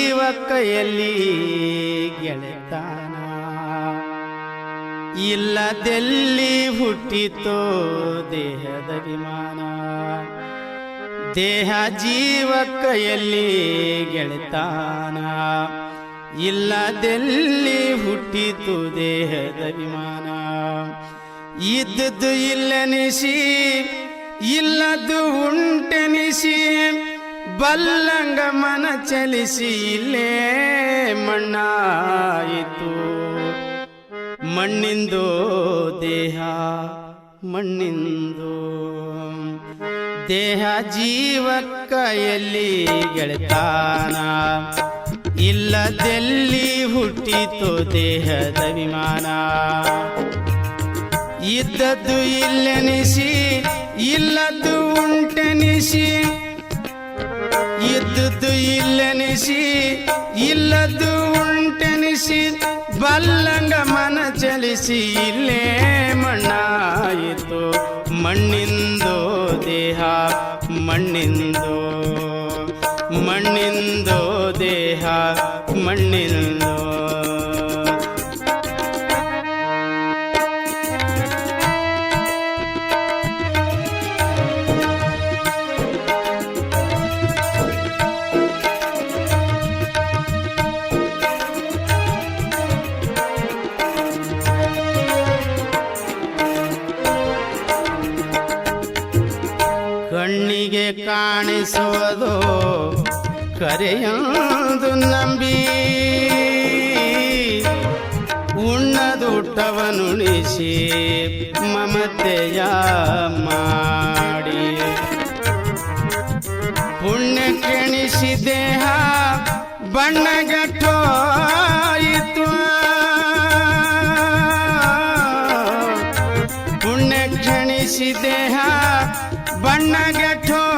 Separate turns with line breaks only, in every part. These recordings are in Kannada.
ಜೀವ ಕೈಯಲ್ಲಿ ಗೆಳೆತಾನ. ಇಲ್ಲದೆಲ್ಲಿ ಹುಟ್ಟಿತೋ ದೇಹದ ವಿಮಾನ ದೇಹ ಜೀವ ಕೈಯಲ್ಲಿ ಗೆಳೆತಾನ. ಇಲ್ಲದೆಲ್ಲಿ ಹುಟ್ಟಿತು ದೇಹದ ವಿಮಾನ ಇದ್ದದ್ದು ಇಲ್ಲನಿಸಿ ಇಲ್ಲದ್ದು ಉಂಟೆನಿಸಿ ಬಲ್ಲಂಗ ಮನ ಚಲಿಸಿ ಇಲ್ಲೇ ಮಣ್ಣಾಯಿತು. ಮಣ್ಣಿಂದು ದೇಹ ಮಣ್ಣಿಂದು ದೇಹ ಜೀವ ಕೈಯಲ್ಲಿ ಗೆಳೆತಾನ? ಇಲ್ಲದೆಲ್ಲಿ ಹುಟ್ಟಿತು ದೇಹದ ವಿಮಾನ ಇದ್ದದ್ದು ಇಲ್ಲೆನಿಸಿ, ಇಲ್ಲದ್ದು ಉಂಟೆನಿಸಿ ಇಲ್ಲೆನಿಸಿ ಇಲ್ಲದ್ದು ಉಂಟೆನಿಸಿ ಬಲ್ಲಂಗ ಮನ ಚಲಿಸಿ ಇಲ್ಲೇ ಮಣ್ಣಾಯಿತು. ಮಣ್ಣಿಂದು ದೇಹ ಮಣ್ಣಿಂದೋ ಮಣ್ಣಿಂದೋ ದೇಹ ಮಣ್ಣಿಂದು ಕಾಣಿಸುವುದು ಕರೆಯೊಂದು ನಂಬಿ. ಉಣ್ಣದುಟ್ಟವನುಣಿಸಿ ಮಮತೆಯ ಮಾಡಿ. ಪುಣ್ಯ ಕೆಣಿಸಿ ದೇಹ ಬಣ್ಣಗಟ್ಟೋಯಿತು ಪುಣ್ಯ ಕ್ಷಣಿಸಿ ದೇಹ ಬಣ್ಣಗೆಟ್ಟೋಯಿತು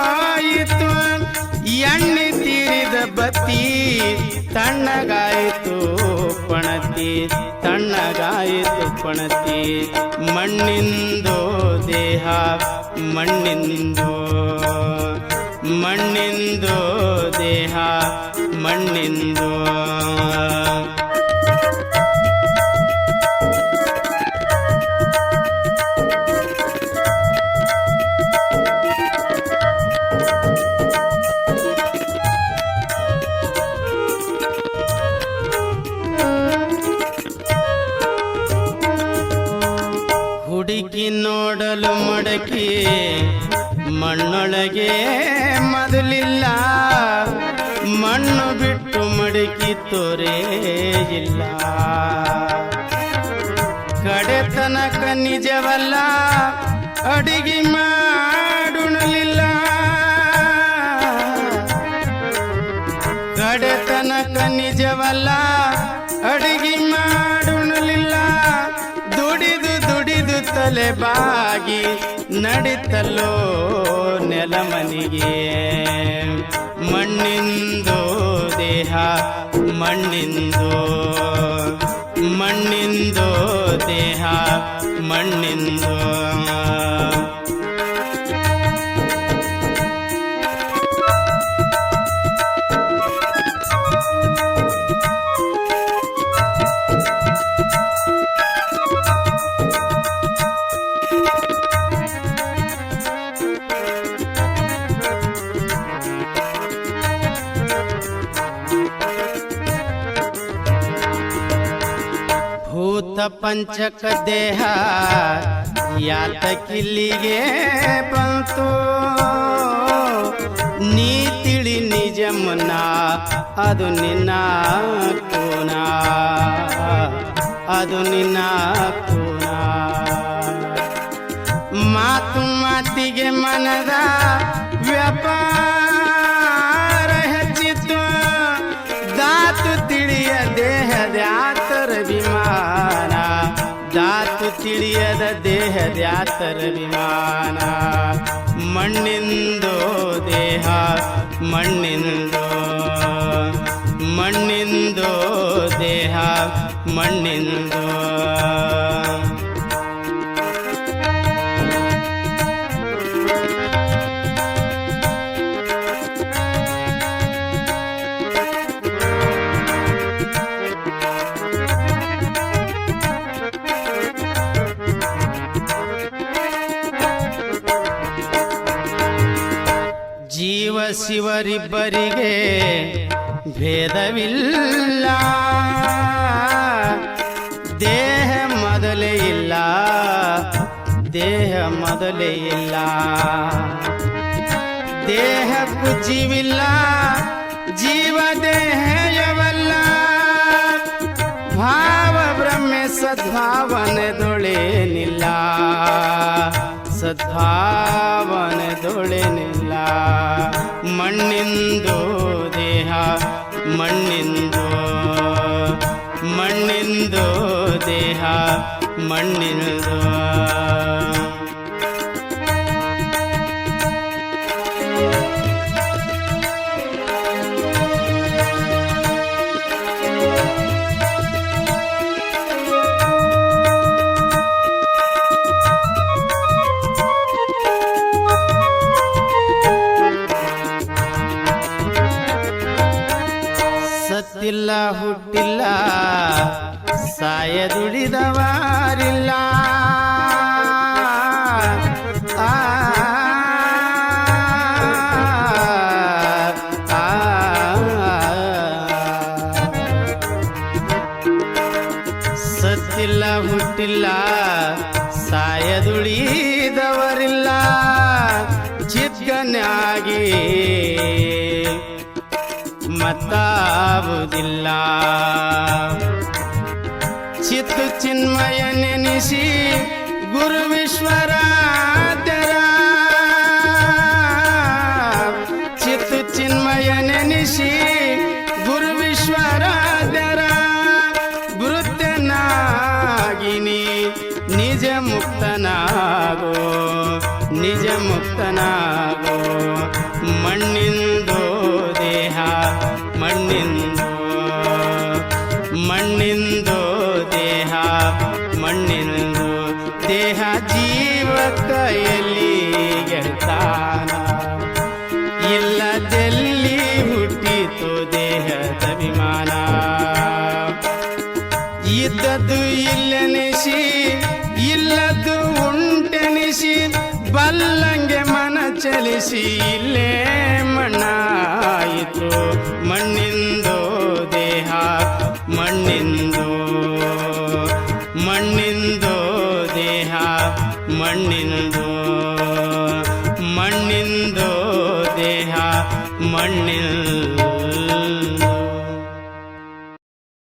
ಬತ್ತಿ ತಣ್ಣಗಾಯಿತು ಪಣತಿ ತಣ್ಣಗಾಯಿತು ಪಣತಿ. ಮಣ್ಣಿಂದೋ ದೇಹ ಮಣ್ಣಿಂದೋ ಮಣ್ಣಿಂದೋ ದೇಹ ಮಣ್ಣಿಂದು. ಹುಡುಕಿ ನೋಡಲು ಮಡಕಿ ಮಣ್ಣೊಳಗೆ ಮೊದಲಿಲ್ಲ. ಮಣ್ಣು ಬಿಟ್ಟು ಮಡಕಿ ತೋರೇ ಇಲ್ಲ. ಕಡೆತನಕ ನಿಜವಲ್ಲ, ಅಡಿಗೆ ಮಾಡುಣಲಿಲ್ಲ. ಕಡೆತನಕ ನಿಜವಲ್ಲ ದುಡಿದು ತಲೆ ಬಾಗಿ ನಡಿತಲ್ಲೋ ನೆಲಮನಿಗೆ. ಮಣ್ಣಿಂದು ದೇಹ ಮಣ್ಣಿಂದು ಮಣ್ಣಿಂದು ದೇಹ ಮಣ್ಣಿಂದು. ಪಂಚಕ ದೇಹ ಯಾತಕಿಲ್ಲಿಗೆ ಬಂತು? ನೀ ತಿಳಿ ನಿಜಮನ ಅದು ನಿನ್ನ ಕೋನ. ಅದು ನಿನ್ನ ಕೋನ. ಮಾತು ಮಾತಿಗೆ ಮನದ ವ್ಯಾಪಾರ ಆತರ ವಿಮಾನ ಮಣ್ಣಿಂದು ದೇಹ ಮಣ್ಣಿಂದು ಮಣ್ಣಿಂದು ದೇಹ ಮಣ್ಣಿಂದು. ಶಿವರಿಬ್ಬರಿಗೆ ಭೇದವಿಲ್ಲ. ದೇಹ ಮೊದಲೇ ಇಲ್ಲ. ದೇಹ ಮೊದಲೇ ಇಲ್ಲ. ದೇಹಕ್ಕೂ ಜೀವಿಲ್ಲ. ಜೀವ ದೇಹಯವಲ್ಲ. ಭಾವ ಬ್ರಹ್ಮೆ ಸದ್ಭಾವನೆದೊಳೇನಿಲ್ಲ ಸದ್ಭಾವನೆದೊಳೇನಿಲ್ಲ ಮಣ್ಣಿಂದು ದೇಹ ಮಣ್ಣಿಂದು ಮಣ್ಣಿಂದು ದೇಹ ಮಣ್ಣಿಂದು. ಸತ್ತಿಲ್ಲ ಹುಟ್ಟಿಲ್ಲ ಸಾಯದುಳಿದವಾರಿಲ್ಲ ಆ, ಆ, ಸತ್ತಿಲ್ಲ ಹುಟ್ಟಿಲ್ಲ ಸಾಯದುಳಿದವರಿಲ್ಲ ಚಿಕ್ಕನಾಗಿ ಮತ್ತಾವುದಿಲ್ಲ ಚಿತ್ತು ಚಿನ್ಮಯ ನೆನೆಸಿ ಗುರುವಿಶ್ವರಾಧ್ಯರ ಚಿತ್ತು ಚಿನ್ಮಯ ನೆನೆಸಿ ಮಣ್ಣಿಂದು ದೇಹ ಮಣ್ಣಿಂದು ದೇಹ ಜೀವ ಕೈಯಲ್ಲಿ ಗೆಲ್ತಾನ ಇಲ್ಲದೆಲ್ಲಿ ಹುಟ್ಟಿತು ದೇಹದ ಅಭಿಮಾನ? ಇದ್ದದ್ದು ಇಲ್ಲೆನಿಸಿ, ಇಲ್ಲದ್ದು ಉಂಟೆನಿಸಿ, ಬಲ್ಲಂಗೆ ಮನ ಚಲಿಸಿ ಇಲ್ಲೇ ಮಣ್ಣಾಯಿತು ಮಣ್ಣಿಂದು ಮಣ್ಣಿಂದು ಮಣ್ಣಿಂದು ದೇಹ ಮಣ್ಣಿಂದು